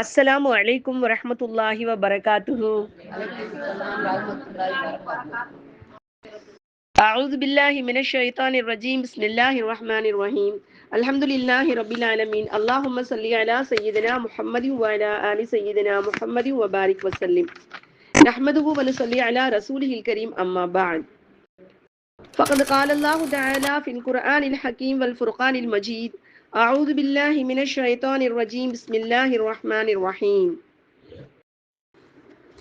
அஸ்ஸலாமு அலைக்கும் வரஹ்மத்துல்லாஹி வபரகாத்துஹு أعوذ بالله من الشيطان الرجيم بسم الله الرحمن الرحيم الحمد لله رب العالمين اللهم صل على سيدنا محمد وعلى آل سيدنا محمد وبارك وسلم نحمده ونصلي على رسوله الكريم أما بعد فقد قال الله تعالى في القرآن الحكيم والفرقان المجيد أعوذ بالله من الشيطان الرجيم. بسم الله الرحمن الرحيم.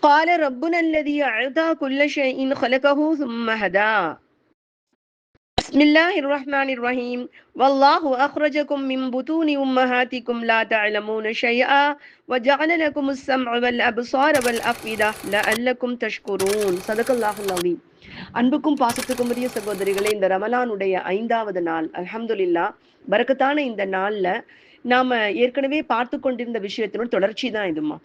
قال ربنا الذي أعطى كل شيء خلقه ثم هدى. பிஸ்மில்லாஹ் ரஹ்மான் ரஹீம் வல்லாஹு அஹ்ரஜகும் மின் புதூனி உம்மஹாத்திக்கும் லா தஅலமூன ஷைஆ வஜஅல லகும் அஸ்-சம்அ வல் அப்ஸார வல் அஃபிதா லஅல்லக்கும் தஷ்குரூன் சதகல்லாஹுல் அவீம் அன்புக்கும் பாசத்துக்கும் உரிய சகோதரிகளே இந்த ரமலானுடைய ஐந்தாவது நாள். அல்ஹம்துலில்லா பரக்கத்தான இந்த நாளில் நாம ஏற்கனவே பார்த்து கொண்டிருந்த விஷயத்தினோட தொடர்ச்சி தான் இதுமா.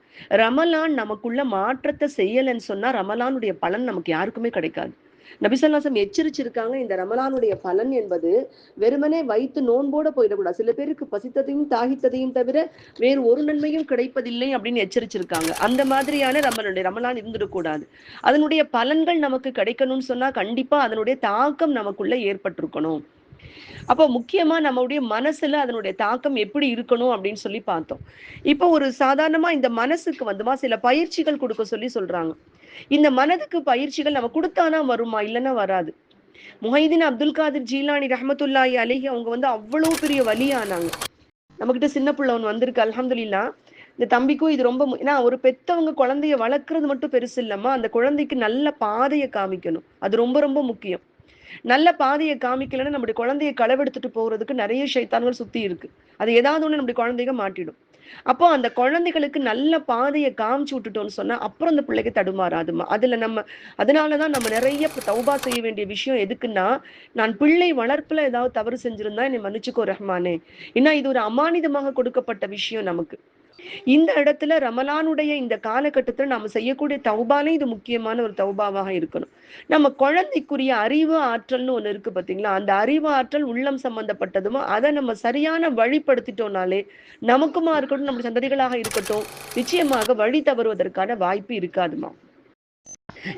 ரமலான் நமக்குள்ள மாற்றத்தை செய்யலைன்னு சொன்னா ரமலானுடைய பலன் நமக்கு யாருக்குமே கிடைக்காது. நபிசல்லாசம் எச்சரிச்சிருக்காங்க இந்த ரமலானுடைய பலன் என்பது வெறுமனே வைத்து நோன்போட போயிடக்கூடாது. சில பேருக்கு பசித்ததையும் தாகித்ததையும் தவிர வேறு ஒரு நன்மையும் கிடைப்பதில்லை அப்படின்னு எச்சரிச்சிருக்காங்க. அந்த மாதிரியான ரமலனுடைய ரமலான் இருந்துடக்கூடாது. அதனுடைய பலன்கள் நமக்கு கிடைக்கணும்னு சொன்னா கண்டிப்பா அதனுடைய தாக்கம் நமக்குள்ள ஏற்பட்டிருக்கணும். அப்போ முக்கியமா நம்மளுடைய மனசுல அதனுடைய தாக்கம் எப்படி இருக்கணும் அப்படின்னு சொல்லி பார்த்தோம். இப்போ ஒரு சாதாரணமா இந்த மனசுக்கு வந்துமா சில பயிற்சிகள் கொடுக்க சொல்லி சொல்றாங்க. இந்த மனதுக்கு பயிற்சிகள் நம்ம கொடுத்தானா வருமா? இல்லைன்னா வராது. முஹைதீன் அப்துல் காதிர் ஜீலானி ரஹமத்துல்லாஹி அலிஹி அவங்க வந்து அவ்வளவு பெரிய வலியானாங்க. நம்மகிட்ட சின்ன பிள்ளை ஒன்று வந்திருக்கு அலமதுல்லா இந்த தம்பிக்கும் இது ரொம்ப ஏன்னா ஒரு பெத்தவங்க குழந்தைய வளர்க்கறது மட்டும் பெருசு இல்லம்மா. அந்த குழந்தைக்கு நல்ல பாதையை காமிக்கணும். அது ரொம்ப ரொம்ப முக்கியம். நல்ல பாதையை காமிக்கலன்னு நம்முடைய குழந்தைய களவெடுத்துட்டு போறதுக்கு நிறைய சைத்தான்கள் சுத்தி இருக்கு. அது ஏதாவது ஒன்று நம்முடைய குழந்தைங்க மாட்டிடும். அப்போ அந்த குழந்தைகளுக்கு நல்ல பாதையை காமிச்சு விட்டுட்டோம்னு சொன்னா அப்புறம் அந்த பிள்ளைக்கு தடுமாறாதுமா அதுல நம்ம அதனாலதான் நம்ம நிறைய தௌபா செய்ய வேண்டிய விஷயம் எதுக்குன்னா நான் பிள்ளை வளர்ப்புல ஏதாவது தவறு செஞ்சிருந்தா என்னை மன்னிச்சுக்கோ ரஹ்மானே. ஏன்னா இது ஒரு அமானிதமாக கொடுக்கப்பட்ட விஷயம் நமக்கு. இந்த இடத்துல ரமலானுடைய இந்த காலகட்டத்தில் நாம செய்யக்கூடிய தௌபாலே இது முக்கியமான ஒரு தௌபாவாக இருக்கணும். நம்ம குழந்தைக்குரிய அறிவு ஆற்றல்னு ஒன்று இருக்கு பார்த்தீங்களா அந்த அறிவு ஆற்றல் உள்ளம் சம்பந்தப்பட்டதுமோ அதை நம்ம சரியான வழிப்படுத்திட்டோம்னாலே நமக்குமா இருக்கட்டும் நம்ம சந்ததிகளாக இருக்கட்டும் நிச்சயமாக வழி தவறுவதற்கான வாய்ப்பு இருக்காதுமா?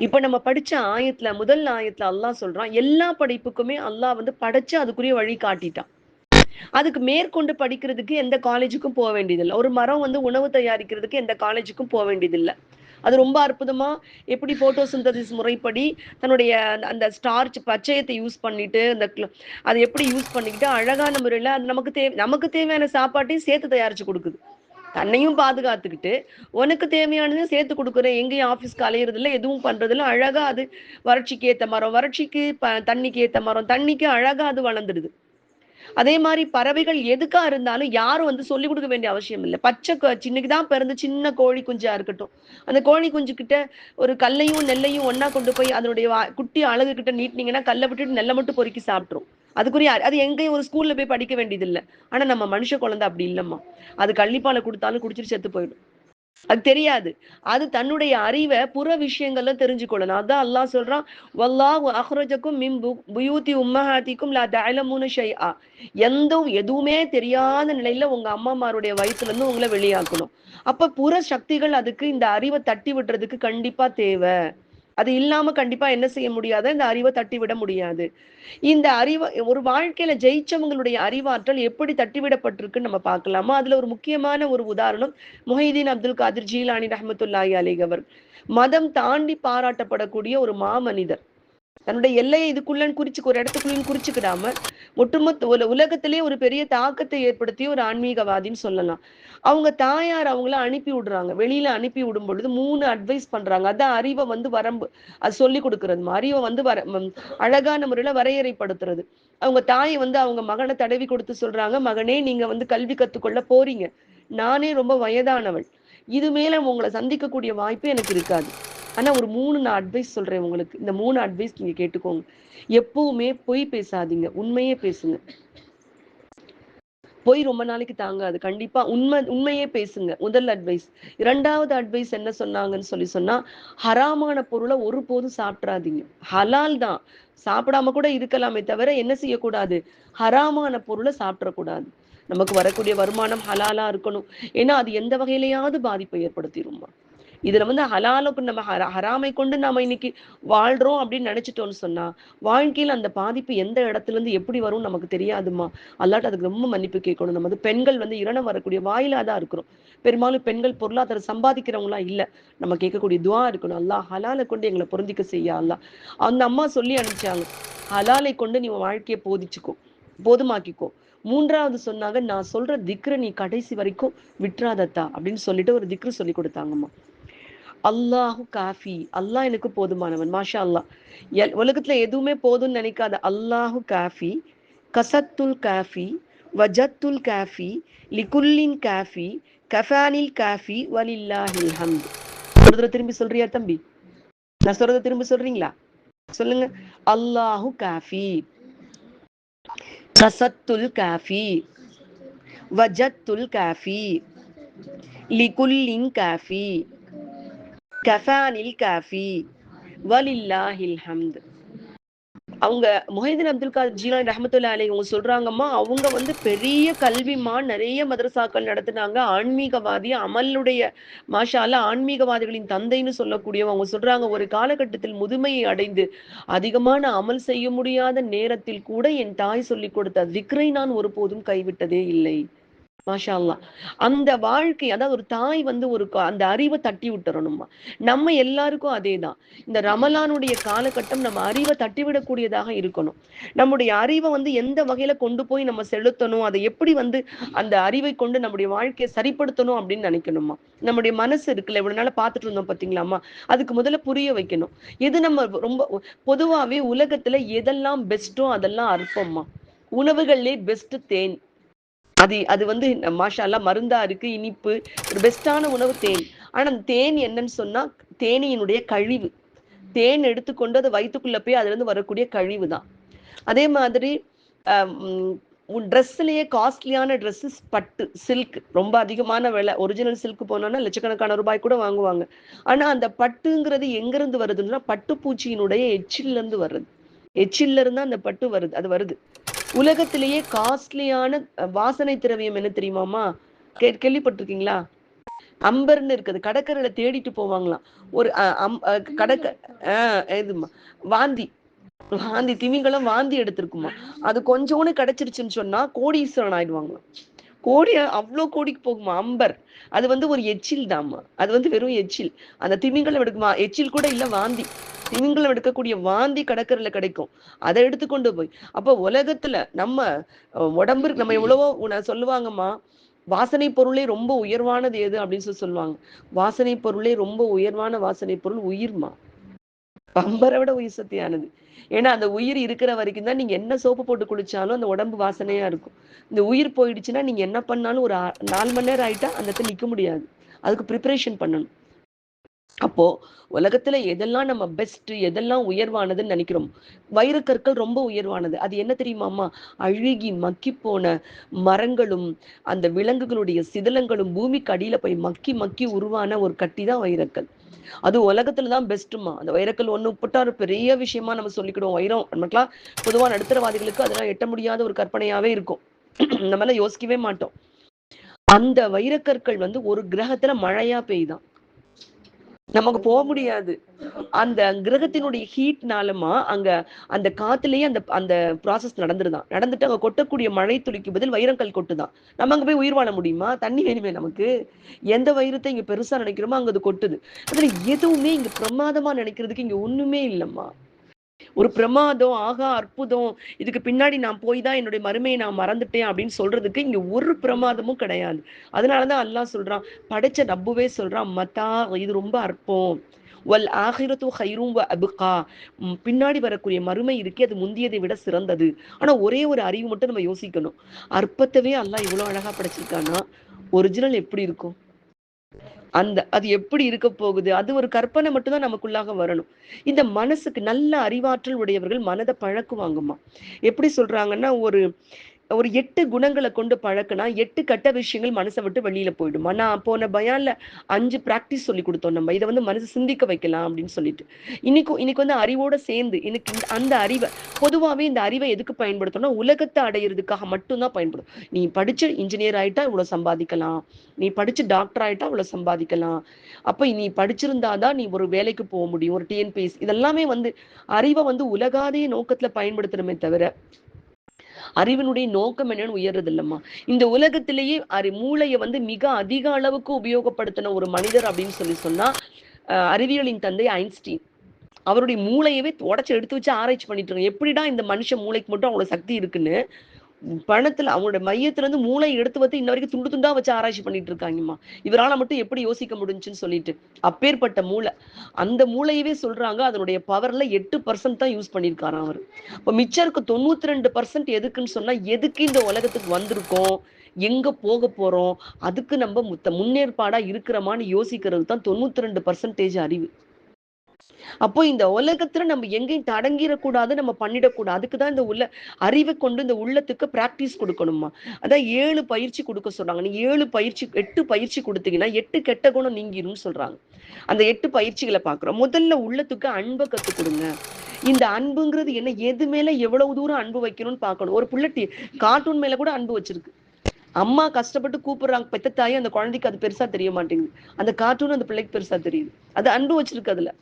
இப்ப நம்ம படிச்ச ஆயத்துல முதல் ஆயத்துல அல்லாஹ் சொல்றான் எல்லா படைப்புக்குமே அல்லாஹ் வந்து படைச்சு அதுக்குரிய வழி காட்டிட்டான். அதுக்கு மேற்கொண்டு படிக்கிறதுக்கு எந்த காலேஜுக்கும் போக வேண்டியதில்லை. ஒரு மரம் வந்து உணவு தயாரிக்கிறதுக்கு எந்த காலேஜுக்கும் போக வேண்டியதில்லை. அது ரொம்ப அற்புதமா எப்படி போட்டோசிந்தசிஸ் முறைப்படி தன்னுடைய அந்த ஸ்டார்ச் பச்சையத்தை யூஸ் பண்ணிட்டு அந்த அதை எப்படி யூஸ் பண்ணிக்கிட்டு அழகான முறையில் அது நமக்கு தேவை நமக்கு தேவையான சாப்பாட்டையும் சேர்த்து தயாரிச்சு கொடுக்குது. தன்னையும் பாதுகாத்துக்கிட்டு உனக்கு தேவையானதையும் சேர்த்து கொடுக்குறேன். எங்கேயும் ஆஃபீஸ்க்கு அலையிறதில்ல எதுவும் பண்றதில்ல. அழகா அது வறட்சிக்கு ஏத்த மரம் வறட்சிக்கு ப தண்ணிக்கு ஏத்த மரம் தண்ணிக்கு அழகா அது வளர்ந்துடுது. அதே மாதிரி பறவைகள் எதுக்கா இருந்தாலும் யாரும் வந்து சொல்லிக் கொடுக்க வேண்டிய அவசியம் இல்லை. பச்சை சின்னக்கு தான் பிறந்து சின்ன கோழி குஞ்சா இருக்கட்டும். அந்த கோழி குஞ்சு கிட்ட ஒரு கல்லையும் நெல்லையும் ஒன்னா கொண்டு போய் அதனுடைய குட்டி அழகு கிட்ட நீட்டினீங்கன்னா கல்லை விட்டுட்டு நெல்லை மட்டும் பொறுக்கி சாப்பிட்ரும் அதுக்குரிய அது எங்கேயும் ஒரு ஸ்கூல்ல போய் படிக்க வேண்டியதில்லை. ஆனா நம்ம மனுஷ குழந்தை அப்படி இல்லம்மா. அது கள்ளிப்பாலை கொடுத்தாலும் குடிச்சிட்டு செத்து போயிடும். அது தெரியாது. அது தன்னுடைய அறிவை புற விஷயங்கள்ல தெரிஞ்சுக்கொள்ளணும். அதான் அல்லாஹ் சொல்றான் வல்லாஹ் அஹ்ரஜக்கும் மின் புயூத்தி உம்மஹாத்திக்கும் லா தஅலமுன ஷைஆ. எந்த எதுவுமே தெரியாத நிலையில உங்க அம்மாமாருடைய வயிற்றுல இருந்து உங்களை வெளியாக்கணும். அப்ப புற சக்திகள் அதுக்கு இந்த அறிவை தட்டி விடுறதுக்கு கண்டிப்பா தேவை. அது இல்லாம கண்டிப்பா என்ன செய்ய முடியாது? இந்த அறிவை தட்டி விட முடியாது. இந்த அறிவை ஒரு வாழ்க்கையில ஜெயிச்சவங்களுடைய அறிவாற்றல் எப்படி தட்டிவிடப்பட்டிருக்குன்னு நம்ம பார்க்கலாமா? அதுல ஒரு முக்கியமான ஒரு உதாரணம் முஹைதீன் அப்துல் காதிர் ஜீலானி ரஹமத்துல்லாஹி அலிகவர் மதம் தாண்டி பாராட்டப்படக்கூடிய ஒரு மாமனிதர். தன்னுடைய எல்லையை இதுக்குள்ளன்னு குறிச்சு ஒரு இடத்துக்குள்ளன்னு குறிச்சுக்கிடாம ஒட்டுமொத்த உல உலகத்திலே ஒரு பெரிய தாக்கத்தை ஏற்படுத்திய ஒரு ஆன்மீகவாதின்னு சொல்லலாம். அவங்க தாயார் அவங்கள அனுப்பி விடுறாங்க. வெளியில அனுப்பி விடும் பொழுது மூணு அட்வைஸ் பண்றாங்க. அதான் அறிவை வந்து வரம்பு. அது சொல்லி கொடுக்கறது. அறிவை வந்து வர அழகான முறையில வரையறைப்படுத்துறது. அவங்க தாயை வந்து அவங்க மகனை தடவி கொடுத்து சொல்றாங்க மகனே நீங்க வந்து கல்வி கத்துக்கொள்ள போறீங்க. நானே ரொம்ப வயதானவள். இது மேல உங்களை சந்திக்கக்கூடிய வாய்ப்பு எனக்கு இருக்காது. ஆனா ஒரு மூணு நான் அட்வைஸ் சொல்றேன் உங்களுக்கு. இந்த மூணு அட்வைஸ் நீங்க கேட்டுக்கோங்க. எப்பவுமே பொய் பேசாதீங்க. உண்மையே பேசுங்க. பொய் ரொம்ப நாளைக்கு தாங்காது. கண்டிப்பா உண்மை உண்மையே பேசுங்க. முதல் அட்வைஸ் இரண்டாவது அட்வைஸ் என்ன சொன்னாங்கன்னு சொல்லி சொன்னா ஹராமான பொருளை ஒருபோதும் சாப்பிட்றாதீங்க ஹலால் தான். சாப்பிடாம கூட இருக்கலாமே தவிர என்ன செய்யக்கூடாது? ஹராமான பொருளை சாப்பிடக்கூடாது. நமக்கு வரக்கூடிய வருமானம் ஹலாலா இருக்கணும். ஏன்னா அது எந்த வகையிலையாவது பாதிப்பை ஏற்படுத்திடுமா இதுல வந்து ஹலாலுக்கு நம்ம ஹரா ஹராமை கொண்டு நாம இன்னைக்கு வாழ்றோம் அப்படின்னு நினைச்சிட்டோம்னு சொன்னா வாழ்க்கையில அந்த பாதிப்பு எந்த இடத்துல இருந்து எப்படி வரும் நமக்கு தெரியாதுமா அல்லாட்ட அதுக்கு ரொம்ப மன்னிப்பு கேட்கணும். நம்ம வந்து பெண்கள் வந்து இரணம் வரக்கூடிய வாயிலா தான் இருக்கிறோம். பெரும்பாலும் பெண்கள் பொருளாதாரம் சம்பாதிக்கிறவங்களா இல்ல. நம்ம கேட்கக்கூடிய துவா இருக்கணும். அல்லா ஹலாலை கொண்டு எங்களை பொருந்திக்க செய்யா அல்லா அந்த அம்மா சொல்லி அனுப்பிச்சாங்க. ஹலாலை கொண்டு நீ உன் வாழ்க்கையை போதிச்சுக்கோ போதுமாக்கிக்கோ. மூன்றாவது சொன்னாங்க நான் சொல்ற திக்ர நீ கடைசி வரைக்கும் விட்டுறாதத்தா அப்படின்னு சொல்லிட்டு ஒரு திக்ரு சொல்லி கொடுத்தாங்கம்மா. அல்லாஹு காஃபி. அல்லாஹ் எனக்கு போதுமானவன். மாஷா அல்லாஹ் எல் உலகத்துல எதுவுமே போதும்னு நினைக்காத அல்லாஹு காஃபி கசத்துல் காஃபி வஜத்துல் காஃபி லிகுல்லின் காஃபி கஃபானில் காஃபி வலில்லாஹில் ஹம்த். ஒரு தடவை திரும்பி சொல்றியா தம்பி? நான் சொல்றத திரும்பி சொல்றீங்களா? சொல்லுங்க. அல்லாஹு காஃபி கசத்துல் காஃபி வஜத்துல் காஃபி லிகுல்லின் காஃபி கஃபானில் காஃபி வலில்லாஹில் ஹம்த் அவங்க முஹைதீன் அப்துல் காதர் ஜீலான் ரஹமத்துல்லா அலி அவங்க சொல்றாங்கம்மா அவங்க வந்து பெரிய கல்விமா நிறைய மதரசாக்கள் நடத்தினாங்க. ஆன்மீகவாதி அமலுடைய மாஷால ஆன்மீகவாதிகளின் தந்தைன்னு சொல்லக்கூடியவங்க. அவங்க சொல்றாங்க ஒரு காலகட்டத்தில் முதுமையை அடைந்து அதிகமான அமல் செய்ய முடியாத நேரத்தில் கூட என் தாய் சொல்லி கொடுத்த விக்ரை நான் ஒருபோதும் கைவிட்டதே இல்லை. மாஷா அல்லா அந்த வாழ்க்கை அதாவது ஒரு தாய் வந்து ஒரு அந்த அறிவை தட்டி விட்டுறணுமா நம்ம எல்லாருக்கும் அதேதான். இந்த ரமலானுடைய காலகட்டம் நம்ம அறிவை தட்டி விடக்கூடியதாக இருக்கணும். நம்முடைய அறிவை வந்து எந்த வகையில கொண்டு போய் நம்ம செலுத்தணும் அதை எப்படி வந்து அந்த அறிவை கொண்டு நம்முடைய வாழ்க்கையை சரிப்படுத்தணும் அப்படின்னு நினைக்கணுமா நம்முடைய மனசு இருக்குல்ல இவ்வளவு நாள பார்த்துட்டு இருந்தோம் பாத்தீங்களாம்மா? அதுக்கு முதல்ல புரிய வைக்கணும். எது நம்ம ரொம்ப பொதுவாவே உலகத்துல எதெல்லாம் பெஸ்ட்டோ அதெல்லாம் அற்பம்மா. உணவுகள்லே பெஸ்ட் தேன். அது அது வந்து மாஷாலாம் மருந்தா இருக்கு இனிப்பு ஒரு பெஸ்டான உணவு தேன். ஆனா அந்த தேன் என்னன்னு சொன்னா தேனியினுடைய கழிவு. தேன் எடுத்துக்கொண்டு அது வயிற்றுக்குள்ள போய் அதுல இருந்து வரக்கூடிய கழிவு தான். அதே மாதிரி ட்ரெஸ்லயே காஸ்ட்லியான ட்ரெஸ்ஸஸ் பட்டு சில்க் ரொம்ப அதிகமான விலை. ஒரிஜினல் சில்க் போனோன்னா லட்சக்கணக்கான ரூபாய் கூட வாங்குவாங்க. ஆனா அந்த பட்டுங்கிறது எங்கேருந்து வருதுன்னா பட்டுப்பூச்சியினுடைய எச்சில்ல இருந்து வருது. எச்சில்ல இருந்து அந்த பட்டு வருது அது வருது. உலகத்திலேயே காஸ்ட்லியான வாசனை திரவியம் என்ன தெரியுமாமா கே கேள்விப்பட்டிருக்கீங்களா? அம்பர்னு இருக்குது. கடற்கரையில தேடிட்டு போவாங்களாம். ஒரு அஹ், அம்- அஹ், கடற்க ஆஹ் இதுமா வாந்தி. வாந்தி திமிங்கலம் வாந்தி எடுத்திருக்குமா அது கொஞ்சோன்னு கிடைச்சிருச்சுன்னு சொன்னா கோடீஸ்வரன் ஆயிடுவாங்களாம். கோடி அவ்வளோ கோடிக்கு போகுமா? அம்பர். அது வந்து ஒரு எச்சில் தாம்மா. அது வந்து வெறும் எச்சில். அந்த திமிங்கலம் எடுக்குமா? எச்சில் கூட இல்லை வாந்தி. திமிங்கலம் எடுக்கக்கூடிய வாந்தி கடற்கரையில் கிடைக்கும். அதை எடுத்துக்கொண்டு போய். அப்போ உலகத்துல நம்ம உடம்பு நம்ம எவ்வளவோ உன- சொல்லுவாங்கம்மா வாசனை பொருளே ரொம்ப உயர்வானது எது? அப்படின்னு சொல்லி சொல்லுவாங்க. வாசனை பொருளே ரொம்ப உயர்வான வாசனை பொருள் உயிர்மா பம்பரை விட உயிர் சக்தியானது. ஏன்னா அந்த உயிர் இருக்கிற வரைக்கும் தான் நீங்க என்ன சோப்பு போட்டு குளிச்சாலும் அந்த உடம்பு வாசனையா இருக்கும். இந்த உயிர் போயிடுச்சுன்னா நீங்க என்ன பண்ணாலும் ஒரு நாலு மணி நேரம் ஆயிட்டா அந்த இடத்துல நிக்க முடியாது. அதுக்கு ப்ரிப்பரேஷன் பண்ணணும். அப்போ உலகத்துல எதெல்லாம் நம்ம பெஸ்ட் எதெல்லாம் உயர்வானதுன்னு நினைக்கிறோம்? வைரக்கற்கள் ரொம்ப உயர்வானது. அது என்ன தெரியுமாம்மா அழுகி மக்கி போன மரங்களும் அந்த விலங்குகளுடைய சிதிலங்களும் பூமிக்கு அடியில போய் மக்கி மக்கி உருவான ஒரு கட்டி தான் வைரக்கல் அது உலகத்துல தான் பெஸ்ட்டுமா அந்த வைரக்கல் ஒண்ணு போட்டா ஒரு பெரிய விஷயமா நம்ம சொல்லிக்கிடுவோம். வைரம் நமக்குலாம் பொதுவா நடுத்தரவாதிகளுக்கு அதெல்லாம் எட்ட முடியாத ஒரு கற்பனையாவே இருக்கும். நம்ம எல்லாம் யோசிக்கவே மாட்டோம். அந்த வைரக்கற்கள் வந்து ஒரு கிரகத்துல மழையா பெய்தான். நமக்கு போக முடியாது. அந்த கிரகத்தினுடைய ஹீட்னாலமா அங்க அந்த காத்துலயே அந்த அந்த ப்ராசஸ் நடந்துருதான். நடந்துட்டு அங்க கொட்டக்கூடிய மழை துளிக்கு பதில் வைரங்கல் கொட்டுதான். நம்ம அங்க போய் உயிர் வாழ முடியுமா? தண்ணி வேணுமே நமக்கு. எந்த வைரத்தை இங்க பெருசா நினைக்கிறோமோ அங்க அது கொட்டுது. அதுல எதுவுமே இங்க பிரமாதமா நினைக்கிறதுக்கு இங்க ஒண்ணுமே இல்லம்மா. ஒரு பிரமாதம் ஆகா அற்புதம் இதுக்கு பின்னாடி நான் போய் தான் என்னுடைய மறுமையை நான் மறந்துட்டேன் அப்படின்னு சொல்றதுக்கு இங்க ஒரு பிரமாதமும் கிடையாது. அதனாலதான் அல்லாஹ் சொல்றான் படைச்ச நப்புவே சொல்றான் மத்தா இது ரொம்ப அற்பம். வல் ஆகிரத்து ஹைரும் வ அபுகா. பின்னாடி வரக்கூடிய மறுமை இருக்கே அது முந்தியதை விட சிறந்தது. ஆனா ஒரே ஒரு அறிவு மட்டும் நம்ம யோசிக்கணும். அற்பத்தவே அல்லாஹ் இவ்வளவு அழகா படைச்சிருக்கானா ஒரிஜினல் எப்படி இருக்கும்? அந்த அது எப்படி இருக்க போகுது? அது ஒரு கற்பனை மட்டும்தான் நமக்குள்ளாக வரணும். இந்த மனசுக்கு நல்ல அறிவாற்றல் உடையவர்கள் மனதை பழக்குவாங்கம்மா. எப்படி சொல்றாங்கன்னா ஒரு ஒரு எட்டு குணங்களை கொண்டு பழக்கினா எட்டு கெட்ட விஷயங்கள் மனசை விட்டு வெளியில போயிடுமா? நான் போன பயான்ல அஞ்சு பிராக்டிஸ் சொல்லி கொடுத்தோம் நம்ம. இதை வந்து மனசு சிந்திக்க வைக்கலாம் அப்படின்னு சொல்லிட்டு. இன்னைக்கு இன்னைக்கு வந்து அறிவோட சேர்ந்து இன்னைக்கு இந்த- அந்த அறிவை பொதுவாகவே இந்த அறிவை எதுக்கு பயன்படுத்தணும்னா உலகத்தை அடையிறதுக்காக மட்டும்தான் பயன்படும். நீ படிச்சு இன்ஜினியர் ஆயிட்டா இவ்வளவு சம்பாதிக்கலாம். நீ படிச்சு டாக்டர் ஆயிட்டா இவ்வளவு சம்பாதிக்கலாம். அப்ப நீ படிச்சிருந்தாதான் நீ ஒரு வேலைக்கு போக முடியும். ஒரு டிஎன்பிஎஸ் இதெல்லாமே வந்து அறிவை வந்து உலகாதே நோக்கத்துல பயன்படுத்தணுமே தவிர அறிவினுடைய நோக்கம் என்னன்னு உயர்றது இல்லம்மா இந்த உலகத்திலேயே அறி மூளையை வந்து மிக அதிக அளவுக்கு உபயோகப்படுத்தின ஒரு மனிதர் அப்படின்னு சொல்லி சொன்னா அஹ், அறிவியலின் தந்தை ஐன்ஸ்டீன். அவருடைய மூளையவே உடச்சி எடுத்து வச்சு ஆராய்ச்சி பண்ணிட்டு இருக்காங்க எப்படிடா இந்த மனுஷ மூளைக்கு மட்டும் அவ்வளவு சக்தி இருக்குன்னு பணத்துல அவங்களோட மையத்துல இருந்து மூளை எடுத்து வந்து இன்ன வரைக்கும் துண்டு துண்டா வச்சு ஆராய்ச்சி பண்ணிட்டு இருக்காங்கம்மா. இவரால மட்டும் எப்படி யோசிக்க முடிஞ்சுன்னு சொல்லிட்டு அப்பேற்பட்ட மூளை. அந்த மூளையவே சொல்றாங்க அதனுடைய பவர்ல எட்டு பர்சன்ட் தான் யூஸ் பண்ணியிருக்காராம் அவர். இப்போ மிச்சம் இருக்க தொண்ணூத்தி ரெண்டு பர்சன்ட் எதுக்குன்னு சொன்னா எதுக்கு இந்த உலகத்துக்கு வந்திருக்கோம்? எங்க போக போறோம்? அதுக்கு நம்ம முத்த முன்னேற்பாடா இருக்கிறோமான்னு யோசிக்கிறது தான் தொண்ணூத்தி ரெண்டு பர்சன்டேஜ் அறிவு. அப்போ இந்த உலகத்துல நம்ம எங்கேயும் தடங்கிடக்கூடாது நம்ம பண்ணிடக்கூடாது. அதுக்குதான் இந்த உள்ள அறிவை கொண்டு இந்த உள்ளத்துக்கு பிராக்டிஸ் கொடுக்கணுமா அதான் ஏழு பயிற்சி கொடுக்க சொல்றாங்க. நீ ஏழு பயிற்சி எட்டு பயிற்சி கொடுத்தீங்கன்னா எட்டு கெட்ட குணம் நீங்கிரும் சொல்றாங்க. அந்த எட்டு பயிற்சிகளை பார்க்கிறோம். முதல்ல உள்ளத்துக்கு அன்பை கத்துக் கொடுங்க. இந்த அன்புங்கிறது என்ன? எது மேல எவ்வளவு தூரம் அன்பு வைக்கணும்னு பார்க்கணும். ஒரு புள்ளட்டி கார்ட்டூன் மேல கூட அன்பு வச்சிருக்கு. அம்மா கஷ்டப்பட்டு கூப்பிடுறாங்க. பெத்த தாய் அந்த குழந்தைக்கு அது பெருசா தெரிய மாட்டேங்குது. அந்த கார்ட்டூன் அந்த பிள்ளைக்கு பெருசா தெரியுது. அது அன்பு வச்சிருக்கு அதுல.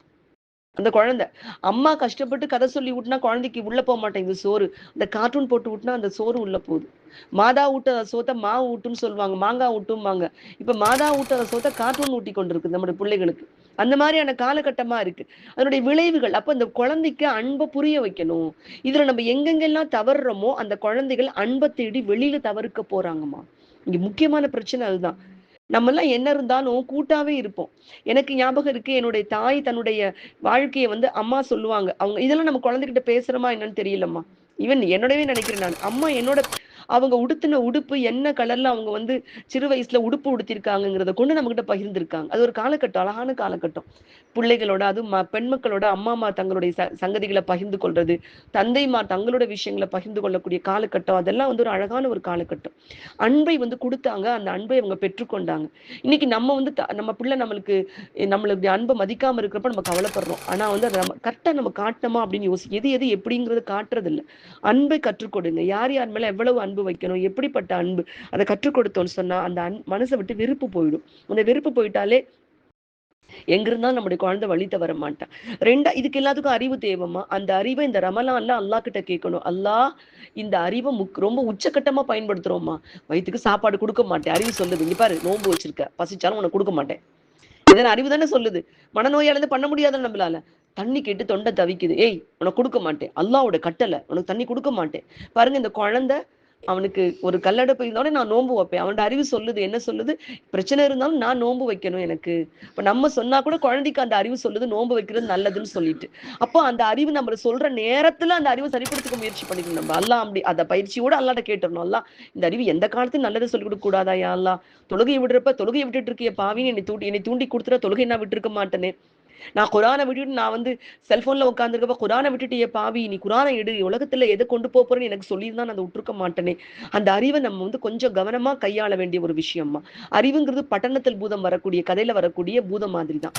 அந்த குழந்தை. அம்மா கஷ்டப்பட்டு கதை சொல்லி விட்டுனா குழந்தைக்கு உள்ள போக மாட்டேங்குது சோறு. அந்த கார்ட்டூன் போட்டு விட்டுனா அந்த சோறு உள்ள போகுது. மாதா ஊட்ட சோத்த மா ஊட்டுன்னு சொல்லுவாங்க மாங்காய் ஊட்டும்பாங்க. இப்ப மாதா ஊட்ட சோத்த கார்ட்டூன் ஊட்டி கொண்டிருக்கு நம்முடைய பிள்ளைகளுக்கு. அந்த மாதிரியான காலகட்டமா இருக்கு. அதனுடைய விளைவுகள் அப்ப அந்த குழந்தைக்கு அன்பை புரிய வைக்கணும். இதுல நம்ம எங்கெங்கெல்லாம் தவறுறோமோ அந்த குழந்தைகள் அன்பை தேடி வெளியில தவறுக்க போறாங்கம்மா. இங்க முக்கியமான பிரச்சனை அதுதான். நம்ம எல்லாம் என்ன இருந்தாலும் கூட்டாவே இருப்போம். எனக்கு ஞாபகம் இருக்கு என்னுடைய தாய் தன்னுடைய வாழ்க்கையை வந்து அம்மா சொல்லுவாங்க. அவங்க இதெல்லாம் நம்ம குழந்தைகிட்ட பேசுறோமா என்னன்னு தெரியலம்மா. ஈவன் என்னோடவே நினைக்கிறேன் நான். அம்மா என்னோட அவங்க உடுத்தின உடுப்பு என்ன கலர்ல அவங்க வந்து சிறு வயசுல உடுப்பு உடுத்திருக்காங்கிறத கொண்டு நம்ம கிட்ட பகிர்ந்திருக்காங்க. அது ஒரு காலகட்டம் அழகான காலகட்டம். பிள்ளைகளோட அதுவும் ம- பெண் மக்களோட அம்மா அம்மா தங்களுடைய ச- சங்கதிகளை பகிர்ந்து கொள்றது தந்தைமார் தங்களோட விஷயங்களை பகிர்ந்து கொள்ளக்கூடிய காலகட்டம் அதெல்லாம் வந்து ஒரு அழகான ஒரு காலகட்டம். அன்பை வந்து கொடுத்தாங்க அந்த அன்பை அவங்க பெற்றுக்கொண்டாங்க. இன்னைக்கு நம்ம வந்து த- நம்ம பிள்ளை நம்மளுக்கு நம்மளுடைய அன்பை மதிக்காம இருக்கிறப்ப நம்ம கவலைப்படுறோம். ஆனா வந்து அதை நம்ம கரெக்டா நம்ம காட்டணுமா அப்படின்னு யோசி எது எது எப்படிங்கிறது காட்டுறது இல்லை அன்பை கற்றுக்கொடுங்க. யார் யார் மேல எவ்வளவு அன்பு வைக்கணும். எப்படிப்பட்ட அன்பு? அதை கற்றுக் கொடுத்தோம்னு சொன்னா அந்த அன் மனசை விட்டு வெறுப்பு போயிடும். அந்த வெறுப்பு போயிட்டாலே எங்கிருந்தாலும் நம்முடைய குழந்தை வழி தவற மாட்டான். ரெண்டா இதுக்கு எல்லாத்துக்கும் அறிவு தேவைமா அந்த அறிவை இந்த ரமலான்ல அல்லாஹ் கிட்ட கேட்கணும். அல்லாஹ் இந்த அறிவை முக் ரொம்ப உச்சக்கட்டமா பயன்படுத்துறோமா வயிற்றுக்கு சாப்பாடு கொடுக்க மாட்டேன். அறிவு சொல்லுது. இங்க பாரு நோன்பு வச்சிருக்க. பசிச்சாலும் உனக்கு கொடுக்க மாட்டேன். இதன் அறிவு தானே சொல்லுது. மனநோயாலேருந்து பண்ண முடியாத நம்மளால. தண்ணி கேட்டு தொண்டை தவிக்குது. ஏய் உனக்கு கொடுக்க மாட்டேன். அல்லாவோட கட்டளை. உனக்கு தண்ணி கொடுக்க மாட்டேன். பாருங்க இந்த குழந்தை அவனுக்கு ஒரு கல்லடப்பு இருந்தாலும் நான் நோன்பு வைப்பேன். அவனோட அறிவு சொல்லுது. என்ன சொல்லுது? பிரச்சனை இருந்தாலும் நான் நோன்பு வைக்கணும் எனக்கு. இப்ப நம்ம சொன்னா கூட குழந்தைக்கு அந்த அறிவு சொல்லுது நோன்பு வைக்கிறது நல்லதுன்னு சொல்லிட்டு. அப்போ அந்த அறிவு நம்ம சொல்ற நேரத்துல அந்த அறிவை சரிப்படுத்திக்க முயற்சி பண்ணிக்கணும் நம்ம. அல்லாஹ் அப்படி அந்த பயிற்சியோட அல்லாட்ட கேட்டுறணும். அல்லாஹ் இந்த அறிவு எந்த காலத்தையும் நல்லதை சொல்லிக் கொடுக்க கூடாதா யா தொழுகையை விடுறப்ப தொழுகையை விட்டுட்டு இருக்கிய பாவின்னு என்னை தூண்டி என்னை தூண்டி கொடுத்துட்டா தொழுகை நான் விட்டுருக்க மாட்டேனே. நான் குரானை விட்டுட்டு நான் வந்து செல்போன்ல உட்காந்துருக்கப்ப குரானை விட்டுட்டு ஏ பாவி நீ குரானை எடு உலகத்துல எதை கொண்டு போறேன்னு எனக்கு சொல்லியிருந்தா நான் அதை விட்டுருக்க மாட்டேனே. அந்த அறிவை நம்ம வந்து கொஞ்சம் கவனமா கையாள வேண்டிய ஒரு விஷயம்மா. அறிவுங்கிறது பட்டணத்தில் பூதம் வரக்கூடிய கதையில வரக்கூடிய பூதம் மாதிரி தான்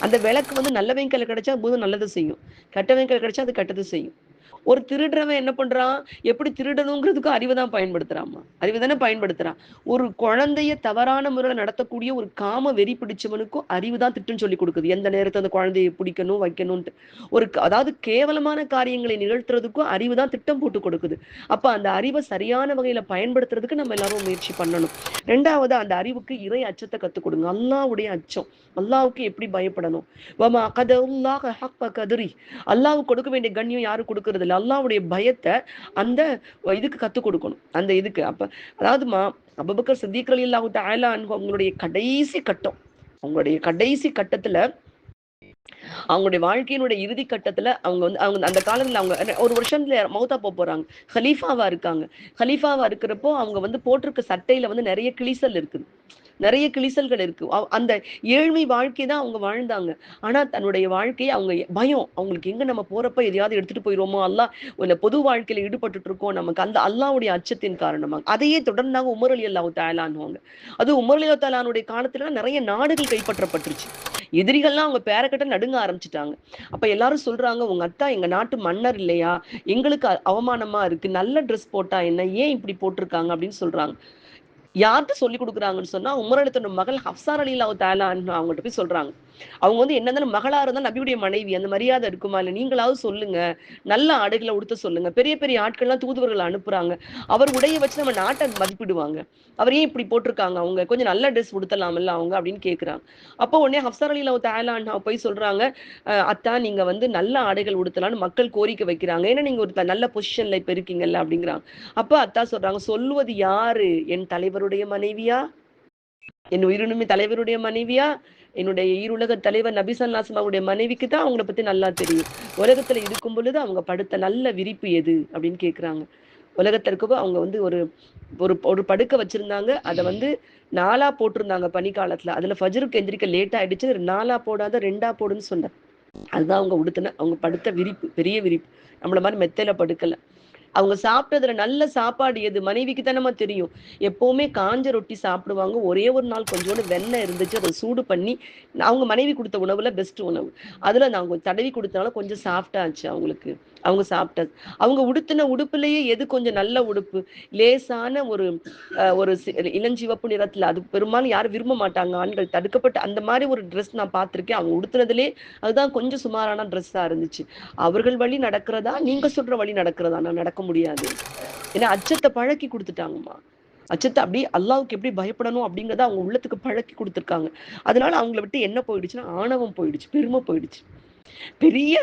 அந்த விளக்கு வந்து நல்ல கையில கிடைச்சா பூதம் நல்லது செய்யும். கெட்ட கையில கிடைச்சா அது கெட்டது செய்யும். ஒரு திருடுறவன் என்ன பண்றான்? எப்படி திருடணுங்கிறதுக்கு அறிவை தான் பயன்படுத்துறாமா அறிவை தானே பயன்படுத்துறான். ஒரு குழந்தைய தவறான முறையில நடத்தக்கூடிய ஒரு காம வெறி பிடிச்சவனுக்கும் அறிவு தான் திட்டம் சொல்லி கொடுக்குது. எந்த நேரத்துல அந்த குழந்தையை பிடிக்கணும் வைக்கணும்ட்டு ஒரு அதாவது கேவலமான காரியங்களை நிகழ்த்துறதுக்கும் அறிவு தான் திட்டம் போட்டு கொடுக்குது. அப்ப அந்த அறிவை சரியான வகையில பயன்படுத்துறதுக்கு நம்ம எல்லாரும் முயற்சி பண்ணணும். ரெண்டாவது அந்த அறிவுக்கு இறை அச்சத்தை கத்துக் கொடுங்க. அல்லாவுடைய அச்சம். அல்லாவுக்கு எப்படி பயப்படணும்? வமா கதிரி. கொடுக்க வேண்டிய கண்ணியம் யாரும் கொடுக்கறது அதில் அல்லாவுடைய பயத்தை அந்த இதுக்கு கற்றுக் கொடுக்கணும். அந்த இதுக்கு. அப்போ அதாவதுமா அபபக்கர் சித்திக் ரலியல்லாஹு தஆலா அன்ஹு அவங்களுடைய கடைசி கட்டம். அவங்களுடைய கடைசி கட்டத்தில் அவங்களுடைய வாழ்க்கையினுடைய இறுதி கட்டத்துல அவங்க வந்து அவங்க அந்த காலத்துல அவங்க ஒரு வருஷத்துல மௌத்தா போக போறாங்க. ஹலீஃபாவா இருக்காங்க. ஹலீஃபாவா இருக்கிறப்போ அவங்க வந்து போட்டிருக்க சட்டையில வந்து நிறைய கிளிசல் இருக்குது. நிறைய கிளிசல்கள் இருக்கு. அந்த ஏழ்மை வாழ்க்கை தான் அவங்க வாழ்ந்தாங்க. ஆனா தன்னுடைய வாழ்க்கையை அவங்க பயம். அவங்களுக்கு எங்க நம்ம போறப்ப எதையாவது எடுத்துட்டு போயிடுவோமோ அல்லா இல்ல பொது வாழ்க்கையில ஈடுபட்டு இருக்கோம். நமக்கு அந்த அல்லாவுடைய அச்சத்தின் காரணமாக. அதையே தொடர்ந்தாங்க உமர் அலி அல்லாஹு தாலான்வாங்க அது உமர் அலி தாலானுடைய காலத்துல நிறைய நாடுகள் கைப்பற்றப்பட்டுருச்சு. எதிரிகள்லாம் அவங்க பேரக்கட்ட நடுங்க ஆரம்பிச்சிட்டாங்க. அப்ப எல்லாரும் சொல்றாங்க உங்க அத்தா எங்க நாட்டு மன்னர் இல்லையா? எங்களுக்கு அவமானமா இருக்கு. நல்ல ட்ரெஸ் போட்டா என்ன? ஏன் இப்படி போட்டிருக்காங்க? அப்படின்னு சொல்றாங்க. யார்கிட்ட சொல்லி கொடுக்குறாங்கன்னு சொன்னா உமரளித்தோட மகள் ஹப்சார் அலி அல்லாஹ் தாலான்னு அவங்கள்ட்ட போய் சொல்றாங்க. அவங்க வந்து என்னதான் மகளா இருந்தா நபியுடைய மனைவி அந்த மரியாதை இருக்குமா? இல்ல நீங்களாவது சொல்லுங்க. நல்ல ஆடைகளை உடுத்த சொல்லுங்க. பெரிய பெரிய ஆட்கள்லாம் தூதுவர்கள் அனுப்புறாங்க. அவர் உடைய வச்சு நம்ம நாட்டை மதிப்பிடுவாங்க. அவர் ஏன் இப்படி போட்டிருக்காங்க? அவங்க கொஞ்சம் நல்ல ட்ரெஸ் உடுத்தலாம்ல அவங்க அப்படின்னு கேட்குறாங்க அப்போ உடனே ஹப்சார் அலி அல்லாஹ் போய் சொல்றாங்க அத்தா நீங்க வந்து நல்ல ஆடைகள் உடுத்தலாம்னு மக்கள் கோரிக்கை வைக்கிறாங்க. ஏன்னா நீங்க ஒரு நல்ல பொசிஷன்ல இப்ப இருக்கீங்கல்ல அப்படிங்கிறாங்க. அப்போ அத்தா சொல்றாங்க சொல்லுவது யாரு? என் தலைவருடைய மனைவியா? என் உயிரினுமே தலைவருடைய மனைவியா? என்னுடைய ஈருலக தலைவர் நபிசல்லாசம் அவருடைய மனைவிக்கு தான் அவங்கள பத்தி நல்லா தெரியும். உலகத்துல இருக்கும் பொழுது அவங்க படுத்த நல்ல விரிப்பு எது அப்படின்னு கேக்குறாங்க. உலகத்திற்கு அவங்க வந்து ஒரு ஒரு ஒரு படுக்க வச்சிருந்தாங்க. அதை வந்து நாலா போட்டிருந்தாங்க பனிக்காலத்துல. அதுல ஃபஜருக்கு எந்திரிக்க லேட் ஆயிடுச்சு. நாலா போடாத ரெண்டா போடுன்னு சொன்னேன் அதுதான் அவங்க உடுத்தின அவங்க படுத்த விரிப்பு பெரிய விரிப்பு. நம்மள மாதிரி மெத்தையில படுக்கலை. அவங்க சாப்பிட்டதுல நல்ல சாப்பாடு எது? மனைவிக்கு தானே தெரியும். எப்பவுமே காஞ்ச ரொட்டி சாப்பிடுவாங்க. ஒரே ஒரு நாள் கொஞ்சோண்டு வெண்ணெய் இருந்துச்சு. அதை சூடு பண்ணி அவங்க மனைவி கொடுத்த உணவுல பெஸ்ட் உணவு. அதுல நாங்க தடவி கொடுத்தனால கொஞ்சம் சாஃப்டாச்சு அவங்களுக்கு. அவங்க சாப்பிட்டது. அவங்க உடுத்தின உடுப்புலயே எது கொஞ்சம் நல்ல உடுப்பு? லேசான ஒரு ஒரு இளஞ்சிவப்பு நிறத்துல. அது பெரும்பாலும் யாரும் விரும்ப மாட்டாங்க ஆண்கள். தடுக்கப்பட்ட அந்த மாதிரி ஒரு ட்ரெஸ் நான் பார்த்திருக்கேன். அவங்க உடுத்துனதுலே அதுதான் கொஞ்சம் சுமாரான ட்ரெஸ்ஸா இருந்துச்சு. அவர்கள் வழி நடக்கிறதா? நீங்க சொல்ற வழி நடக்கிறதா? நான் நடக்க முடியாது. ஏன்னா அச்சத்தை பழக்கி கொடுத்துட்டாங்கம்மா. அச்சத்தை அப்படி அல்லாவுக்கு எப்படி பயப்படணும் அப்படிங்கிறத அவங்க உள்ளத்துக்கு பழக்கி கொடுத்துருக்காங்க. அதனால அவங்கள விட்டு என்ன போயிடுச்சுன்னா ஆணவம் போயிடுச்சு பெருமை போயிடுச்சு. பெரிய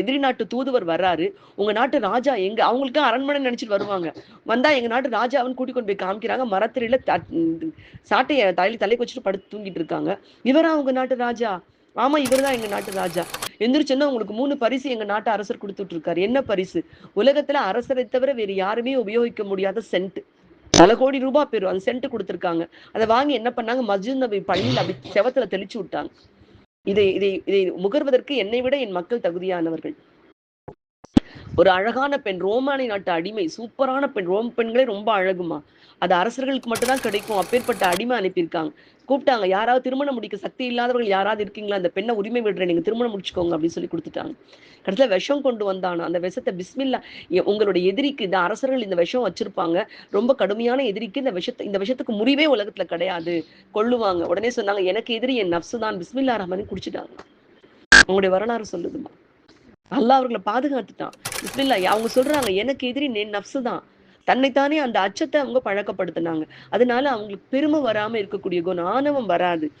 எதிரி நாட்டு தூதுவர் வர்றாரு. உங்க நாட்டு ராஜா எங்க? அவங்களுக்கு அரண்மனை நினைச்சிட்டு வருவாங்க. வந்தா எங்க நாட்டு ராஜாவன் கூட்டி கொண்டு போய் காமிக்கிறாங்க. மரத்திரையில சாட்டையை தலையில தலைக்கு வச்சுட்டு படுத்து தூங்கிட்டு இருக்காங்க. இவரா உங்க நாட்டு ராஜா? ஆமா இவர் தான் எங்க நாட்டு ராஜா. எந்திரிச்சோன்னா உங்களுக்கு மூணு பரிசு எங்க நாட்டு அரசர் கொடுத்துட்டு இருக்காரு என்ன பரிசு? உலகத்துல அரசரை தவிர வேறு யாருமே உபயோகிக்க முடியாத சென்ட். பல கோடி ரூபாய் பெறும் அந்த சென்ட் கொடுத்துருக்காங்க. அதை வாங்கி என்ன பண்ணாங்க? மஸ்ஜித் நபி பள்ளியில் அப்படி செவத்துல தெளிச்சு விட்டாங்க. இதை இதை இதை முகர்வதற்கு என்னை விட என் மக்கள் தகுதியானவர்கள். ஒரு அழகான பெண் ரோமானி நாட்டு அடிமை சூப்பரான பெண் ரோம் பெண்களே ரொம்ப அழகுமா? அது அரசர்களுக்கு மட்டும்தான் கிடைக்கும் அப்பேற்பட்ட அடிமை அனுப்பியிருக்காங்க. கூப்பிட்டாங்க யாராவது திருமணம் முடிக்க சக்தி இல்லாதவர்கள் யாராவது இருக்கீங்களா? அந்த பெண்ணை உரிமை விடுறேன் நீங்க திருமணம் முடிச்சுக்கோங்க அப்படின்னு சொல்லி கொடுத்துட்டாங்க. கடைசியில் விஷம் கொண்டு வந்தானோ? அந்த விஷத்தை பிஸ்மில்லா உங்களுடைய எதிரிக்கு இந்த அரசர்கள் இந்த விஷம் வச்சிருப்பாங்க. ரொம்ப கடுமையான எதிரிக்கு இந்த விஷத்தை இந்த விஷத்துக்கு முறிவே உலகத்துல கிடையாது. கொள்ளுவாங்க. உடனே சொன்னாங்க எனக்கு எதிரி என் நப்சு தான். பிஸ்மில்லா ரஹ்மான் குடிச்சிட்டாங்க. உங்களுடைய வரலாறு சொல்லுதுமா? அல்லாஹ் அவர்களை பாதுகாத்துட்டான். பிஸ்மில்லா அவங்க சொல்றாங்க எனக்கு எதிரி என் நப்சு தான். தன்னைத்தானே அந்த அச்சத்தை அவங்க பழக்கப்படுத்தினாங்க. அதனால அவங்களுக்கு பெருமை வராம இருக்கக்கூடிய குணம் ஆணவம் வராது.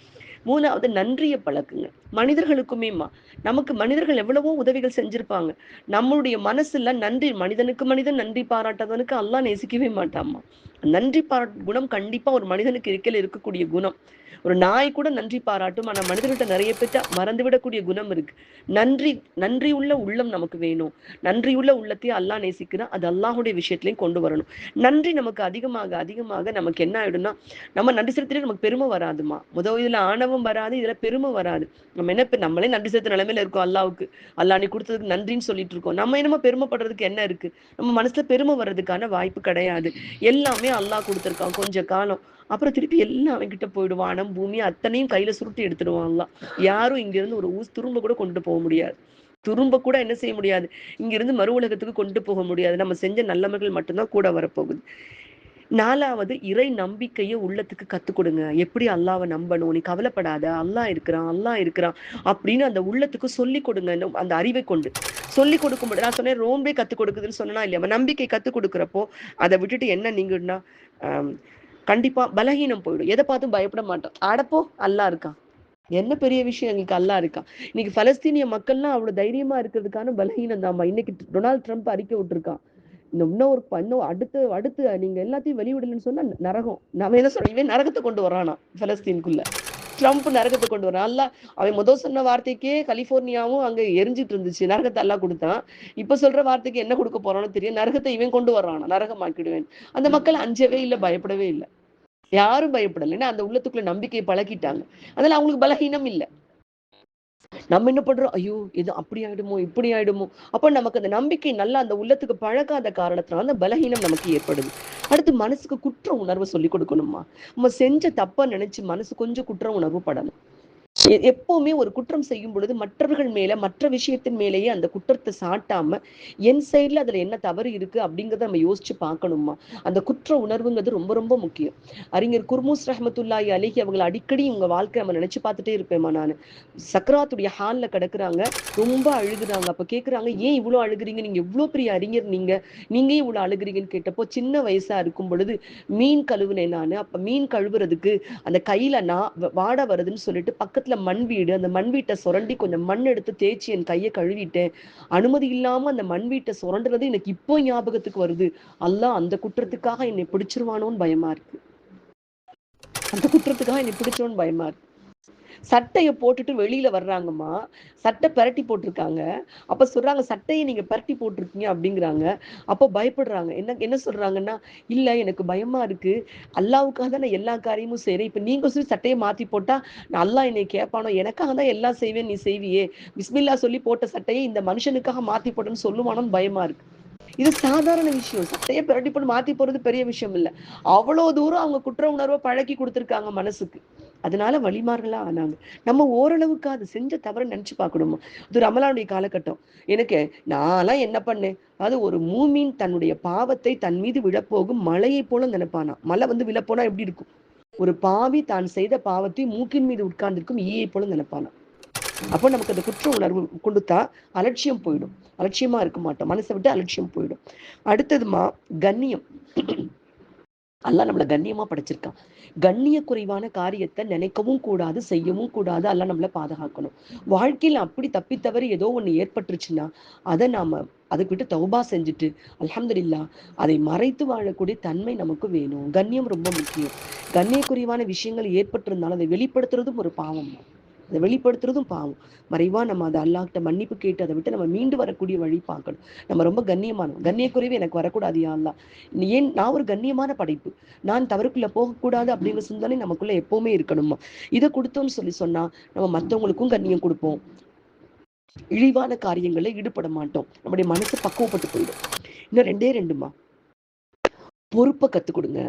மூணாவது நன்றியை பழக்குங்க. மனிதர்களுக்குமேம்மா நமக்கு மனிதர்கள் எவ்வளவோ உதவிகள் செஞ்சிருப்பாங்க. நம்மளுடைய மனசுல நன்றி மனிதனுக்கு மனிதன் நன்றி பாராட்டாதவனுக்கு அல்லா நேசிக்கவே மாட்டாம்மா. நன்றி பாராட்டு குணம் கண்டிப்பா ஒரு மனிதனுக்கு இருக்கையில இருக்கக்கூடிய குணம். ஒரு நாய் கூட நன்றி பாராட்டும் ஆனா மனிதர்கிட்ட நிறைய பேர்த்த மறந்துவிடக்கூடிய குணம் இருக்கு. நன்றி நன்றி உள்ள உள்ளம் நமக்கு வேணும். நன்றி உள்ள உள்ளத்தையும் அல்லாஹ் நேசிக்கிறான். அது அல்லாஹுடைய விஷயத்திலையும் கொண்டு வரணும். நன்றி நமக்கு அதிகமாக அதிகமாக நமக்கு என்ன ஆயிடும்னா நம்ம நன்றி செலுத்திலே நமக்கு பெருமை வராதுமா முதல் இதுல ஆணவம் வராது இதுல பெருமை வராது. நம்ம என்ன நம்மளே நன்றி செலுத்த நிலைமையில இருக்கோம் அல்லாவுக்கு. அல்லா நீ கொடுத்ததுக்கு நன்றின்னு சொல்லிட்டு இருக்கோம். நம்ம என்னமோ பெருமைப்படுறதுக்கு என்ன இருக்கு? நம்ம மனசுல பெருமை வர்றதுக்கான வாய்ப்பு கிடையாது. எல்லாமே அல்லாஹ் கொடுத்துருக்கான் கொஞ்ச காலம். அப்புறம் திருப்பி எல்லாம் அவன்கிட்ட போயிடுவான். வானம் பூமி அத்தனையும் கையில சுருட்டி எடுத்துடுவான்லாம் யாரும் இங்க இருந்து ஒரு ஊஸ் துரும்ப கூட கொண்டு போக முடியாது. துரும்ப கூட என்ன செய்ய முடியாது? இங்க இருந்து மறு உலகத்துக்கு கொண்டு போக முடியாது. நம்ம செஞ்ச நல்லவர்கள் மட்டும்தான் கூட வரப்போகுது. நாலாவது இறை நம்பிக்கையை உள்ளத்துக்கு கத்துக் கொடுங்க எப்படி அல்லாவை நம்பணும்? நீ கவலைப்படாத. அல்லாஹ் இருக்கிறான் அல்லாஹ் இருக்கிறான் அப்படின்னு அந்த உள்ளத்துக்கு சொல்லி கொடுங்க. அந்த அறிவை கொண்டு. சொல்லி கொடுக்கும் நான் சொன்னேன் ரோம்பே கத்துக் கொடுக்குதுன்னு சொன்னா இல்லையா நம்பிக்கை கத்துக் கொடுக்குறப்போ அதை விட்டுட்டு என்ன நீங்கன்னா கண்டிப்பா பலகீனம் போயிடும். எதை பார்த்தும் பயப்பட மாட்டோம். அடப்போ அல்லா இருக்கான். என்ன பெரிய விஷயம் எங்களுக்கு அல்லா இருக்கா இன்னைக்கு பலஸ்தீனிய மக்கள்லாம் அவ்வளவு தைரியமா இருக்கிறதுக்கான பலகீனம் தான்மா இன்னைக்கு டொனால்ட் ட்ரம்ப் அறிக்கை விட்டுருக்கான். இன்னும் ஒரு இன்னும் அடுத்து அடுத்து நீங்க எல்லாத்தையும் வெளிவிடலன்னு சொன்னா நரகம். நம்ம என்ன சொல்றோம் இவன் நரகத்தை கொண்டு வரானா பலஸ்தீனுக்குள்ள ட்ரம்ப் நரகத்தை கொண்டு வரான் அல்ல அவன் முதல் சொன்ன வார்த்தைக்கே கலிபோர்னியாவும் அங்க எரிஞ்சிட்டு இருந்துச்சு. நரகத்தை எல்லாம் கொடுத்தான். இப்ப சொல்ற வார்த்தைக்கு என்ன கொடுக்க போறான்னு தெரியும் நரகத்தை இவன் கொண்டு வர்றானா? நரகம் ஆக்கிடுவேன் அந்த மக்கள் அஞ்சவே இல்லை பயப்படவே இல்லை. யாரும் பயப்படல ஏன்னா அந்த உள்ளத்துக்குள்ள நம்பிக்கையை பழகிட்டாங்க. அதனால அவங்களுக்கு பலகீனம் இல்லை. நம்ம என்ன பண்றோம்? ஐயோ இது அப்படி ஆயிடுமோ இப்படி ஆயிடுமோ? அப்ப நமக்கு அந்த நம்பிக்கை நல்லா அந்த உள்ளத்துக்கு பழகாத காரணத்தினால அந்த பலகீனம் நமக்கு ஏற்படுது. அடுத்து மனசுக்கு குற்ற உணர்வை சொல்லி கொடுக்கணுமா நம்ம செஞ்ச தப்பா நினைச்சு மனசு கொஞ்சம் குற்ற உணர்வு படணும். எப்பவுமே ஒரு குற்றம் செய்யும் பொழுது மற்றவர்கள் மேல மற்ற விஷயத்தின் மேலேயே அந்த குற்றத்தை சாட்டாம என் சைடுல அதுல என்ன தவறு இருக்கு அப்படிங்கறத நம்ம யோசிச்சு பார்க்கணுமா அந்த குற்ற உணர்வுங்கிறது ரொம்ப ரொம்ப முக்கியம். அறிஞர் குர்மூஸ் ரஹமத்துல்லாஹி அலிஹி அவங்களை அடிக்கடி உங்க வாழ்க்கை நம்ம நினைச்சு பார்த்துட்டே இருப்பேமா நான். சக்கராத்துடைய ஹால்ல கிடக்குறாங்க ரொம்ப அழுகுறாங்க. அப்ப கேக்குறாங்க ஏன் இவ்வளவு அழுகுறீங்க? நீங்க எவ்வளவு பெரிய அறிஞர் நீங்க. நீங்க இவ்வளவு அழுகுறீங்கன்னு கேட்டப்போ சின்ன வயசா இருக்கும் பொழுது மீன் கழுவுனேன் நானு. அப்ப மீன் கழுவுறதுக்கு அந்த கையில நான் வாட வருதுன்னு சொல்லிட்டு பக்கத்துல மண் வீடு அந்த மண் வீட்டை சுரண்டி கொஞ்சம் மண் எடுத்து தேய்ச்சி என் கையை கழுவிட்டேன். அனுமதி இல்லாம அந்த மண் வீட்டை சுரண்டுறது எனக்கு இப்போ ஞாபகத்துக்கு வருது. அல்லாஹ் அந்த குற்றத்துக்காக என்னை பிடிச்சிருவானோன்னு பயமா இருக்கு. அந்த குற்றத்துக்காக என்னை பிடிச்சோன்னு பயமா இருக்கு. சட்டையை போட்டுட்டு வெளியில வர்றாங்கம்மா. சட்டை பரட்டி போட்டிருக்காங்க. அப்ப சொல்றாங்க சட்டையை நீங்க பரட்டி போட்டிருக்கீங்க அப்படிங்கிறாங்க. அப்போ பயப்படுறாங்க. என்ன என்ன சொல்றாங்கன்னா இல்ல எனக்கு பயமா இருக்கு. அல்லாவுக்காக தான் நான் எல்லா காரியமும் செய்யறேன் இப்ப நீங்க சொல்லி சட்டையை மாத்தி போட்டா நான் அல்லா என்னை கேட்பானோ எனக்காக தான் எல்லாம் செய்வேன் நீ செய்வியே. பிஸ்மில்லா சொல்லி போட்ட சட்டையை இந்த மனுஷனுக்காக மாத்தி போட்டேன்னு சொல்லுவானோன்னு பயமா இருக்கு. இது சாதாரண விஷயம். சட்டையை பிரட்டி போட்டு மாத்தி போறது பெரிய விஷயம் இல்ல. அவ்வளவு தூரம் அவங்க குற்ற உணர்வை பழக்கி கொடுத்துருக்காங்க மனசுக்கு. அதனால வழிமார்களா ஆனாங்க. நம்ம ஓரளவுக்கு அது செஞ்ச தவறு நினைச்சு பார்க்கணுமா? அது ரமலானுடைய காலகட்டம். எனக்கு நான்லாம் என்ன பண்ணேன்? அது ஒரு மூமின் தன்னுடைய பாவத்தை தன் மீது விழப்போகும் மலையை போல நினைப்பானா? மலை வந்து விழப்போனா எப்படி இருக்கும்? ஒரு பாவி தான் செய்த பாவத்தை மூக்கின் மீது உட்கார்ந்திருக்கும் ஈயை போல நினைப்பானா? அப்போ நமக்கு அந்த குற்ற உணர்வு கொடுத்தா அலட்சியம் போயிடும். அலட்சியமா இருக்க மாட்டோம். மனசை விட்டு அலட்சியம் போயிடும். அடுத்ததுமா கண்ணியம். அல்லாஹ் நம்மளை கண்ணியமா படைச்சிருக்கான். கண்ணிய குறைவான காரியத்தை நினைக்கவும் கூடாது செய்யவும் கூடாது. அல்ல நம்மளை பாதுகாக்கணும். வாழ்க்கையில அப்படி தப்பி தவறி ஏதோ ஒண்ணு ஏற்பட்டுருச்சுன்னா அதை நாம அதுக்கு விட்டு தௌபா செஞ்சுட்டு அலமதுல்லா அதை மறைத்து வாழக்கூடிய தன்மை நமக்கு வேணும். கண்ணியம் ரொம்ப முக்கியம். கண்ணிய குறைவான விஷயங்கள் ஏற்பட்டிருந்தாலும் அதை வெளிப்படுத்துறதும் ஒரு பாவம் அதை வெளிப்படுத்துறதும் பாவம். மறைவா நம்ம அதை அல்லாக்கிட்ட மன்னிப்பு கேட்டு அதை விட்டு நம்ம மீண்டு வரக்கூடிய வழி பார்க்கணும். நம்ம ரொம்ப கண்ணியமானோம் கண்ணியக்குறைவு எனக்கு வரக்கூடாது யா ஏன் நான் ஒரு கண்ணியமான படைப்பு. நான் தவறுக்குள்ள போகக்கூடாது அப்படிங்கிற சிந்தனை நமக்குள்ள எப்பவுமே இருக்கணுமா? இதை கொடுத்தோம்னு சொல்லி சொன்னா நம்ம மற்றவங்களுக்கும் கண்ணியம் கொடுப்போம். இழிவான காரியங்களில் ஈடுபட மாட்டோம். நம்முடைய மனசு பக்குவப்பட்டு போயிடும். இன்னும் ரெண்டே ரெண்டுமா? பொறுப்பை கத்துக் கொடுங்க.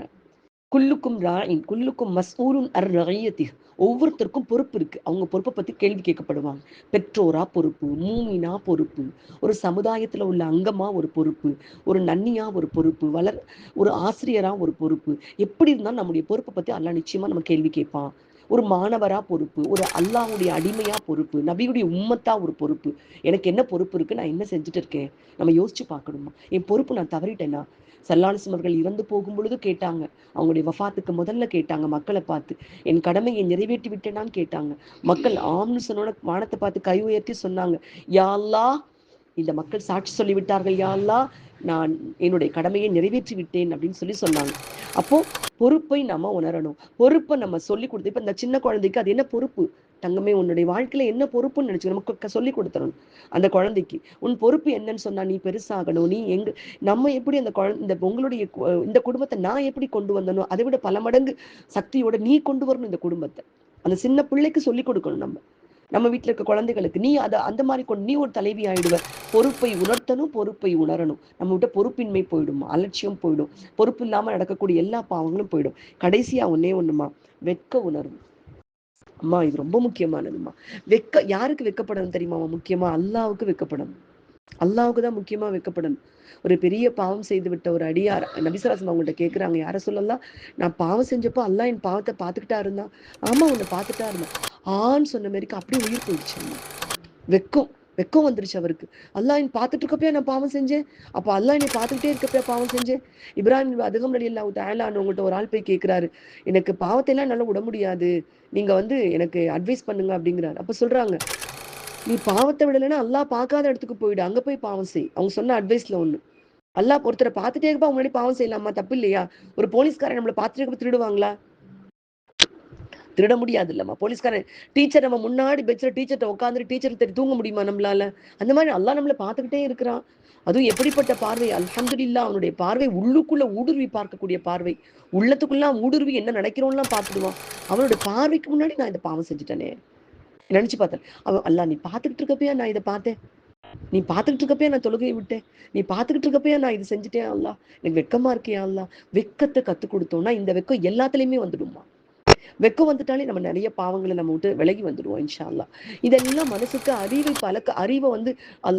குல்லுக்கும் ராயின் குல்லுக்கும் மஸ்ஊருன் அர் ரயத்தி ஒவ்வொருத்தருக்கும் பொறுப்பு இருக்கு. அவங்க பொறுப்பை பத்தி கேள்வி கேட்கப்படுவாங்க. பெற்றோரா பொறுப்பு மூமினா பொறுப்பு ஒரு சமுதாயத்துல உள்ள அங்கமா ஒரு பொறுப்பு ஒரு நன்னியா ஒரு பொறுப்பு வளர் ஒரு ஆசிரியரா ஒரு பொறுப்பு. எப்படி இருந்தாலும் நம்முடைய பொறுப்பை பத்தி அல்லா நிச்சயமா நம்ம கேள்வி கேட்பான். ஒரு மாணவரா பொறுப்பு ஒரு அல்லாவுடைய அடிமையா பொறுப்பு நபியுடைய உம்மத்தா ஒரு பொறுப்பு. எனக்கு என்ன பொறுப்பு இருக்கு? நான் என்ன செஞ்சுட்டு இருக்கேன்? நம்ம யோசிச்சு பார்க்கணுமா? என் பொறுப்பு நான் தவறிட்டேன்னா சல்லாலிசம் அவர்கள் இறந்து போகும் பொழுது கேட்டாங்க. அவங்களுடைய வஃபாத்துக்கு முதல்ல கேட்டாங்க மக்களை பார்த்து. என் கடமையை நிறைவேற்றி விட்டேனான்னு கேட்டாங்க. மக்கள் ஆம்னு சொன்னோட வானத்தை பார்த்து கை உயர்த்தி சொன்னாங்க. யாழ்லா இந்த மக்கள் சாட்சி சொல்லிவிட்டார்கள். யாழ்லா நான் என்னுடைய கடமையை நிறைவேற்றி விட்டேன் அப்படின்னு சொல்லி சொன்னாங்க. அப்போ பொறுப்பை நம்ம உணரணும். பொறுப்பை நம்ம சொல்லி கொடுத்து இப்ப இந்த சின்ன குழந்தைக்கு அது என்ன பொறுப்பு? தங்கமே உன்னுடைய வாழ்க்கையில என்ன பொறுப்புன்னு நினைச்சு நமக்கு சொல்லி கொடுத்துடணும் அந்த குழந்தைக்கு. உன் பொறுப்பு என்னன்னு சொன்னா நீ பெருசாகணும். நீ எங்க நம்ம எப்படி அந்த குழந்தை இந்த உங்களுடைய இந்த குடும்பத்தை நான் எப்படி கொண்டு வந்தனோ அதை விட பல மடங்கு சக்தியோட நீ கொண்டு வரணும் இந்த குடும்பத்தை. அந்த சின்ன பிள்ளைக்கு சொல்லி கொடுக்கணும் நம்ம. நம்ம வீட்டில் இருக்க குழந்தைகளுக்கு. நீ அதை அந்த மாதிரி கொண்டு நீ ஒரு தலைவி ஆயிடுவ. பொறுப்பை உணர்த்தணும் பொறுப்பை உணரணும். நம்ம விட்ட பொறுப்பின்மை போயிடும்? அலட்சியம் போயிடும். பொறுப்பு இல்லாம நடக்கக்கூடிய எல்லா பாவங்களும் போயிடும். கடைசியா ஒன்னே ஒண்ணுமா? வெட்க உணர்வு. அம்மா இது ரொம்ப முக்கியமானதும்மா வெக்க யாருக்கு வெக்கப்படணும் தெரியுமா? முக்கியமா அல்லாவுக்கு வெக்கப்படணும். அல்லாவுக்கு தான் முக்கியமா வைக்கப்படணும். ஒரு பெரிய பாவம் செய்து விட்ட ஒரு அடியார் நபிசராசம் அவங்கள்ட்ட கேட்குறாங்க யார சொல்லலாம் நான் பாவம் செஞ்சப்போ அல்லாஹ் என் பாவத்தை பார்த்துக்கிட்டா இருந்தான். ஆமா உன்னை பார்த்துட்டா இருந்தான். ஆன்னு சொன்ன மாரிக்கு அப்படியே உயிர் போயிடுச்சு. அம்மா. வெக்கம். வெக்கம் வந்துருச்சு அவருக்கு. அல்லாஹ் என் பார்த்துட்டு இருக்கப்பயா நான் பாவம் செஞ்சேன். அப்போ அல்லாஹ் என்னை பார்த்துக்கிட்டே இருக்கப்பயா பாவம் செஞ்சேன். இப்ராஹிம் அதுகம் நடி அல்லா ஆயிலான்னு உங்கள்கிட்ட ஒரு ஆள் போய் கேட்குறாரு எனக்கு பாவத்தை எல்லாம் என்னால விட முடியாது. நீங்க வந்து எனக்கு அட்வைஸ் பண்ணுங்க அப்படிங்கிறாரு அப்ப சொல்றாங்க நீ பாவத்தை விடலைன்னா அல்லாஹ் பார்க்காத இடத்துக்கு போயிடு. அங்க போய் பாவம் செய். அவங்க சொன்ன அட்வைஸ்ல ஒன்று அல்லாஹ் ஒருத்தரை பார்த்துட்டே இருப்பா முன்னாடி பாவம் செய்யலாமா? தப்பு இல்லையா? ஒரு போலீஸ்காரன் நம்மளை பார்த்துட்டே இருக்கப்ப திருடுவாங்களா? திருட முடியாது இல்லம்மா போலீஸ்காரன் டீச்சர் நம்ம முன்னாடி பெச்சில் டீச்சர்கிட்ட உட்காந்துட்டு டீச்சர் தெரியும் தூங்க முடியுமா நம்மளால? அந்த மாதிரி அல்லாஹ் நம்மளை பார்த்துக்கிட்டே இருக்கிறான். அதுவும் எப்படிப்பட்ட பார்வை? அல்ஹம்துலில்லாஹ் அவனுடைய பார்வை உள்ளுக்குள்ள ஊடுருவி பார்க்கக்கூடிய பார்வை. உள்ளத்துக்குள்ள ஊடுருவி என்ன நடக்கிறோம்லாம் பார்த்துடுவான். அவனுடைய பார்வைக்கு முன்னாடி நான் இந்த பாவம் செஞ்சுட்டேனே. நினைச்சு பார்த்தேன். அவன் அல்லா நீ பார்த்துக்கிட்டு இருக்கப்பயா நான் இதை பார்த்தேன்? நீ பார்த்துக்கிட்டு இருக்கப்பயே நான் தொழுகையை விட்டேன்? நீ பார்த்துக்கிட்டு இருக்கப்பயா நான் இது செஞ்சுட்டேன் அல்லா எனக்கு வெக்கமா இருக்கியா அல்லா வெக்கத்தை கற்றுக் கொடுத்தோம்னா இந்த வெக்கம் எல்லாத்துலேயுமே வந்துடுமா வெக்கம் வந்துட்டாலே நம்ம நிறைய பாவங்களை நம்ம விட்டு விலகி வந்துடுவோம் இன்ஷால்லா இதெல்லாம் மனசுக்கு அறிவை பழக்க அறிவை வந்து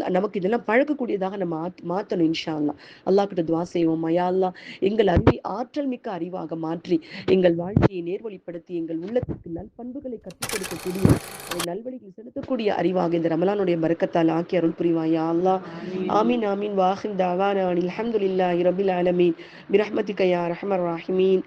நமக்கு இதெல்லாம் பழக்கக்கூடியதாக நம்ம மாத்- மாத்தணும் இன்ஷா அல்லா அல்லாஹ் கிட்ட துவா செய்வோம். மயா எங்கள் அறிவை ஆற்றல் மிக்க அறிவாக மாற்றி எங்கள் வாழ்க்கையை நேர்வழிப்படுத்தி எங்கள் உள்ளத்திற்கு நல்பண்புகளை கற்றுக் கொடுக்கக்கூடிய அதை நல்வழியில் செலுத்தக்கூடிய அறிவாக இந்த ரமலானுடைய பரக்கத்தால் ஆக்கி அருள் புரிவாயா அல்லா ஆமீன் ஆமீன். வாஹின் தாவானா அலமதுல்லா இரபில் ஆலமீன். பிரஹ்மதிக கயா ரஹமர் ராஹிமீன்.